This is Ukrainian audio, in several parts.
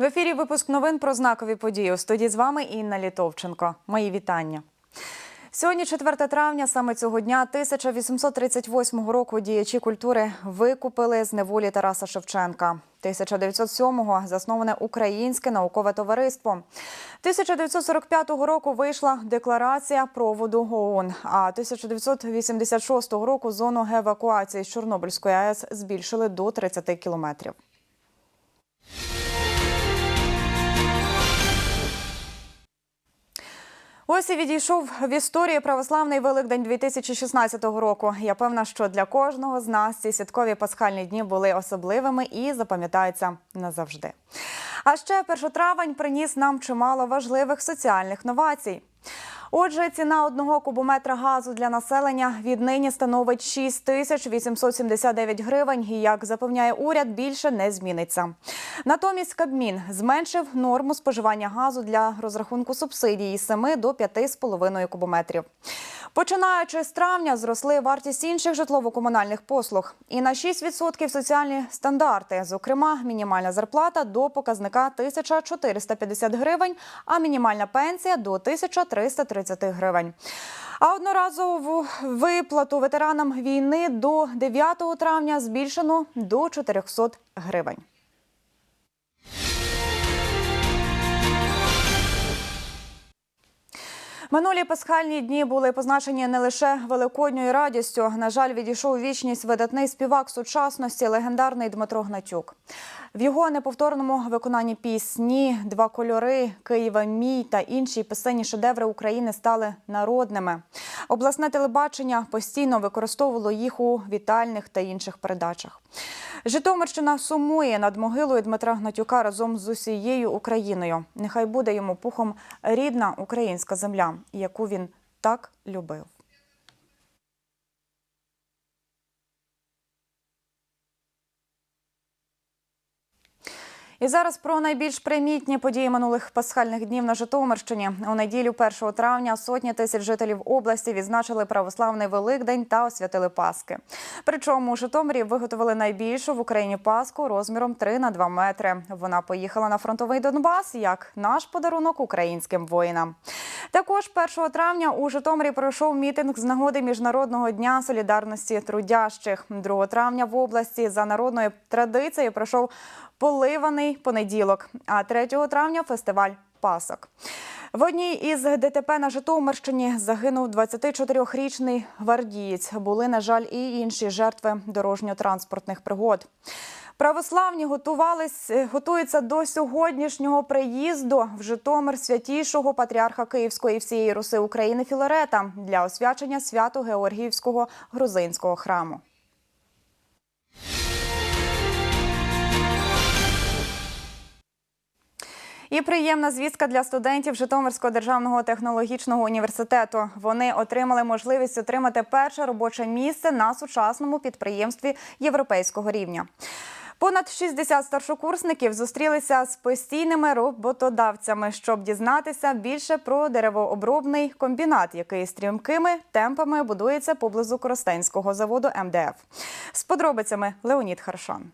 В ефірі випуск новин про знакові події. У студії з вами Інна Літовченко. Мої вітання. Сьогодні, 4 травня, саме цього дня 1838 року діячі культури викупили з неволі Тараса Шевченка. 1907-го засноване Українське наукове товариство. 1945 року вийшла декларація проводу ООН, а 1986 року зону евакуації з Чорнобильської АЕС збільшили до 30 кілометрів. Ось і відійшов в історії православний Великдень 2016 року. Я певна, що для кожного з нас ці святкові пасхальні дні були особливими і запам'ятаються назавжди. А ще першотравень приніс нам чимало важливих соціальних новацій. Отже, ціна одного кубометра газу для населення віднині становить 6 тисяч 879 гривень. І як запевняє уряд, більше не зміниться. Натомість Кабмін зменшив норму споживання газу для розрахунку субсидії з 7 до 5,5 кубометрів. Починаючи з травня, зросли вартість інших житлово-комунальних послуг і на 6% соціальні стандарти. Зокрема, мінімальна зарплата до показника 1450 гривень, а мінімальна пенсія до 1330 гривень. А одноразову виплату ветеранам війни до 9 травня збільшено до 400 гривень. Минулі пасхальні дні були позначені не лише великодньою радістю. На жаль, відійшов вічність видатний співак сучасності, легендарний Дмитро Гнатюк. В його неповторному виконанні пісні Два кольори, Києва мій та інші пісенні шедеври України стали народними. Обласне телебачення постійно використовувало їх у вітальних та інших передачах. Житомирщина сумує над могилою Дмитра Гнатюка разом з усією Україною. Нехай буде йому пухом рідна українська земля, яку він так любив. І зараз про найбільш примітні події минулих пасхальних днів на Житомирщині. У неділю 1 травня сотні тисяч жителів області відзначили православний Великдень та освятили Паски. Причому у Житомирі виготовили найбільшу в Україні Паску розміром 3 на 2 метри. Вона поїхала на фронтовий Донбас як наш подарунок українським воїнам. Також 1 травня у Житомирі пройшов мітинг з нагоди Міжнародного дня солідарності трудящих. 2 травня в області за народною традицією пройшов поливаний понеділок, а 3 травня фестиваль Пасок. В одній із ДТП на Житомирщині загинув 24-річний гвардієць. Були, на жаль, і інші жертви дорожньо-транспортних пригод. Православні готувались, готуються до сьогоднішнього приїзду в Житомир святішого патріарха Київської і всієї Руси України Філарета для освячення свято Георгіївського грузинського храму. І приємна звістка для студентів Житомирського державного технологічного університету. Вони отримали можливість отримати перше робоче місце на сучасному підприємстві європейського рівня. Понад 60 старшокурсників зустрілися з постійними роботодавцями, щоб дізнатися більше про деревообробний комбінат, який стрімкими темпами будується поблизу Коростенського заводу МДФ. З подробицями Леонід Харшан.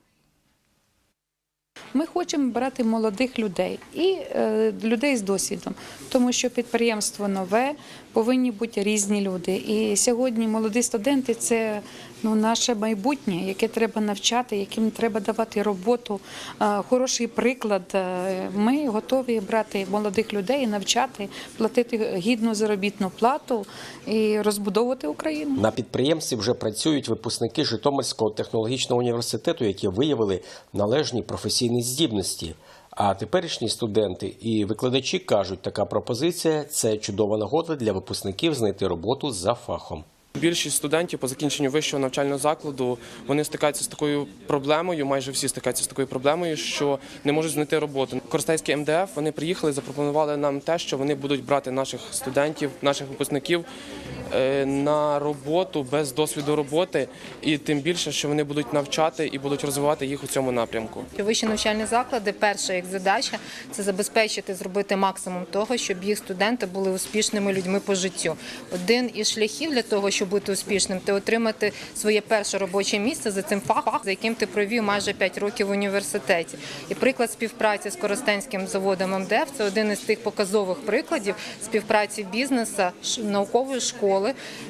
Ми хочемо брати молодих людей і е, людей з досвідом, тому що підприємство нове, повинні бути різні люди. І сьогодні молоді студенти це ну, наше майбутнє, яке треба навчати, яким треба давати роботу, е, хороший приклад. Е, Ми готові брати молодих людей, навчати, платити гідну заробітну плату і розбудовувати Україну. На підприємстві вже працюють випускники Житомирського технологічного університету, які виявили належні професійні здібності. А теперішні студенти і викладачі кажуть, така пропозиція це чудова нагода для випускників знайти роботу за фахом. Більшість студентів по закінченню вищого навчального закладу вони стикаються з такою проблемою. Майже всі стикаються з такою проблемою, що не можуть знайти роботу. Коростейський МДФ вони приїхали, запропонували нам те, що вони будуть брати наших студентів, наших випускників на роботу без досвіду роботи, і тим більше, що вони будуть навчати і будуть розвивати їх у цьому напрямку. Вищі навчальні заклади, перша їх задача це забезпечити, зробити максимум того, щоб їх студенти були успішними людьми по життю. Один із шляхів для того, щоб бути успішним, ти отримати своє перше робоче місце за цим фахом, за яким ти провів майже 5 років в університеті. І приклад співпраці з Коростенським заводом МДФ це один із тих показових прикладів співпраці бізнесу, наукової школи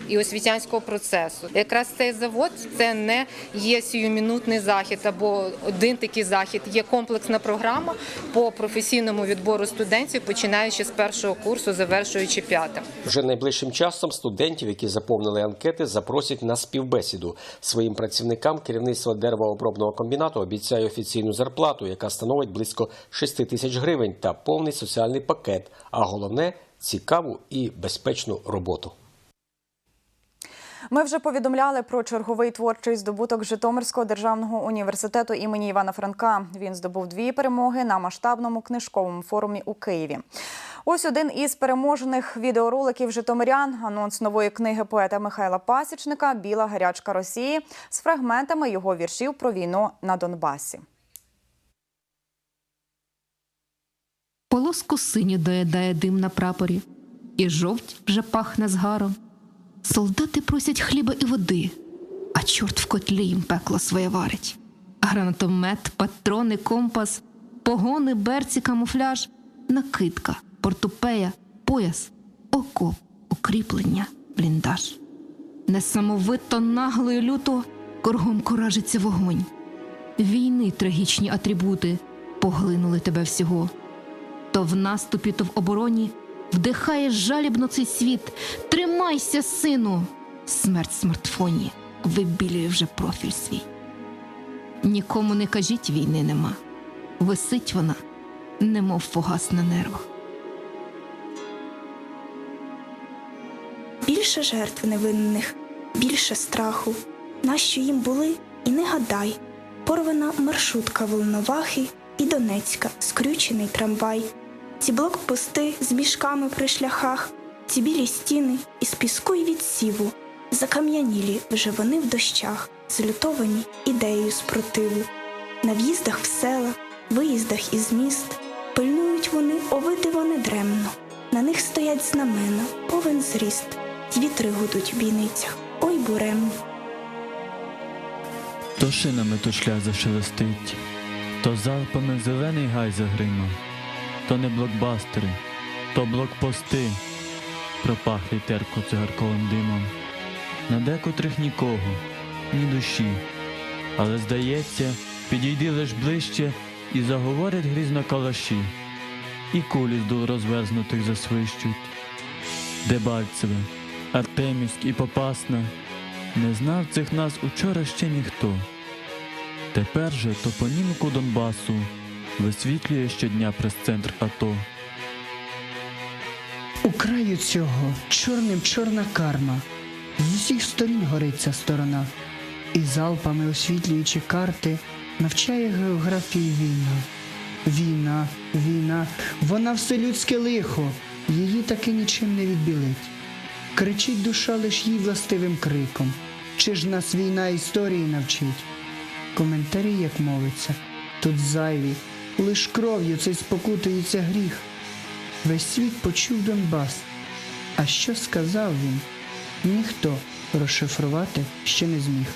і освітянського процесу. Якраз цей завод це не є сіюмінутний захід або один такий захід. Є комплексна програма по професійному відбору студентів, починаючи з першого курсу, завершуючи п'ятим. Вже найближчим часом студентів, які заповнили анкети, запросять на співбесіду. Своїм працівникам керівництво деревообробного комбінату обіцяє офіційну зарплату, яка становить близько 6 тисяч гривень, та повний соціальний пакет. А головне цікаву і безпечну роботу. Ми вже повідомляли про черговий творчий здобуток Житомирського державного університету імені Івана Франка. Він здобув дві перемоги на масштабному книжковому форумі у Києві. Ось один із переможених відеороликів Житомирян. Анонс нової книги поета Михайла Пасічника Біла гарячка Росії з фрагментами його віршів про війну на Донбасі. Полоску синю доїдає дим на прапорі, і жовть вже пахне згаром. Солдати просять хліба і води, а чорт в котлі їм пекло своє варить. Гранатомет, патрони, компас, погони, берці, камуфляж, накидка, портупея, пояс, окоп, укріплення, бліндаж. Несамовито, нагло і люто кругом коражиться вогонь. Війни трагічні атрибути поглинули тебе всього то в наступі, то в обороні вдихає жалібно цей світ. Тримайся, сину! Смерть смартфоні вибілює вже профіль свій. Нікому не кажіть, війни нема. Висить вона, немов фугас на нервах. Більше жертв невинних, більше страху. Нащо їм були, і не гадай. Порвана маршрутка Волновахи і Донецька, скрючений трамвай. Ці блокпости з мішками при шляхах, ці білі стіни із піску й від сіву. Закам'янілі вже вони в дощах, злютовані ідеєю спротиву. На в'їздах в села, виїздах із міст пильнують вони овидиво недремно. На них стоять знамена, повен зріст, й вітри гудуть в бійницях, ой буремно. То шинами то шлях зашелестить, то залпами зелений гай загрима, то не блокбастери, то блокпости, пропахлі терко цигарковим димом. На декотрих нікого, ні душі. Але здається, підійди лиш ближче і заговорять грізно калаші, і кулі з дул розверзнутих засвищуть. Дебальцеве, Артемівськ і Попасна. Не знав цих нас учора ще ніхто. Тепер же топонімку Донбасу висвітлює щодня прес-центр АТО. У краю цього чорним чорна карма. З усіх сторін горить ця сторона, і залпами освітлюючи карти, навчає географії війна. Війна, війна, вона все людське лихо, її таки нічим не відбілить. Кричить душа лиш їй властивим криком. Чи ж нас війна історії навчить? Коментарі, як мовиться, тут зайві, лиш кров'ю цей спокутується гріх. Весь світ почув Донбас. А що сказав він? Ніхто розшифрувати ще не зміг.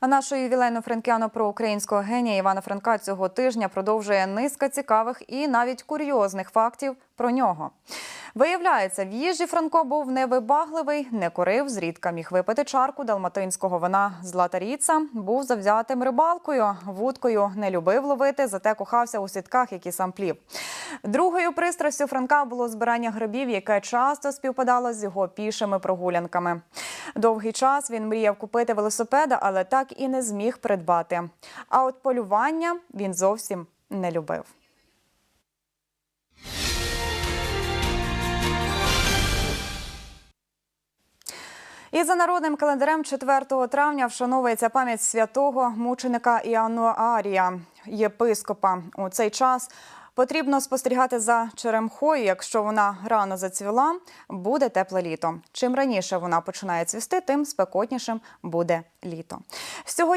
А нашу ювілейну франкіану про українського генія Івана Франка цього тижня продовжує низка цікавих і навіть курйозних фактів про нього. Виявляється, в їжі Франко був невибагливий, не курив, зрідка міг випити чарку далматинського вина Злата Ріца, був завзятим рибалкою, вудкою не любив ловити, зате кохався у сітках, які сам плів. Другою пристрастю Франка було збирання грибів, яке часто співпадало з його пішими прогулянками. Довгий час він мріяв купити велосипеда, але так і не зміг придбати. А от полювання він зовсім не любив. І за народним календарем 4 травня вшановується пам'ять святого мученика Іануарія, єпископа. У цей час Потрібно спостерігати за черемхою. Якщо вона рано зацвіла, буде тепле літо. Чим раніше вона починає цвісти, тим спекотнішим буде літо. Цього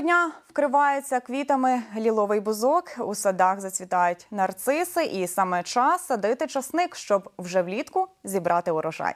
вкривається квітами ліловий бузок. У садах зацвітають нарциси, і саме час садити часник, щоб вже влітку зібрати урожай.